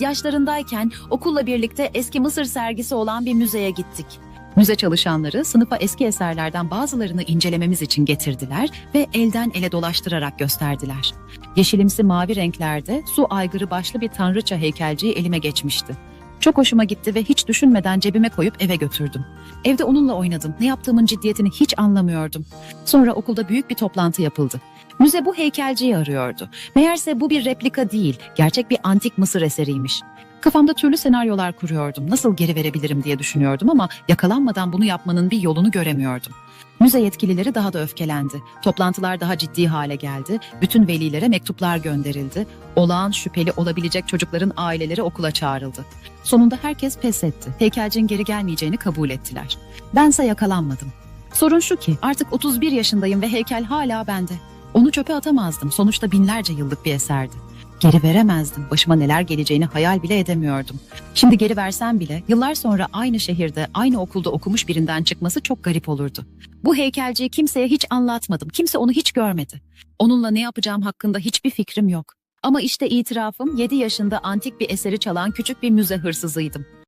yaşlarındayken okulla birlikte eski Mısır sergisi olan bir müzeye gittik. Müze çalışanları sınıfa eski eserlerden bazılarını incelememiz için getirdiler ve elden ele dolaştırarak gösterdiler. Yeşilimsi mavi renklerde su aygırı başlı bir tanrıça heykelciği elime geçmişti. Çok hoşuma gitti ve hiç düşünmeden cebime koyup eve götürdüm. Evde onunla oynadım. Ne yaptığımın ciddiyetini hiç anlamıyordum. Sonra okulda büyük bir toplantı yapıldı. Müze bu heykelciyi arıyordu. Meğerse bu bir replika değil, gerçek bir antik Mısır eseriymiş. Kafamda türlü senaryolar kuruyordum. Nasıl geri verebilirim diye düşünüyordum ama yakalanmadan bunu yapmanın bir yolunu göremiyordum. Müze yetkilileri daha da öfkelendi. Toplantılar daha ciddi hale geldi. Bütün velilere mektuplar gönderildi. Olağan şüpheli olabilecek çocukların aileleri okula çağrıldı. Sonunda herkes pes etti. Heykelcinin geri gelmeyeceğini kabul ettiler. Bense yakalanmadım. Sorun şu ki artık 31 yaşındayım ve heykel hala bende. Onu çöpe atamazdım. Sonuçta binlerce yıllık bir eserdi. Geri veremezdim. Başıma neler geleceğini hayal bile edemiyordum. Şimdi geri versem bile yıllar sonra aynı şehirde, aynı okulda okumuş birinden çıkması çok garip olurdu. Bu heykelciyi kimseye hiç anlatmadım. Kimse onu hiç görmedi. Onunla ne yapacağım hakkında hiçbir fikrim yok. Ama işte itirafım 7 yaşında antik bir eseri çalan küçük bir müze hırsızıydım.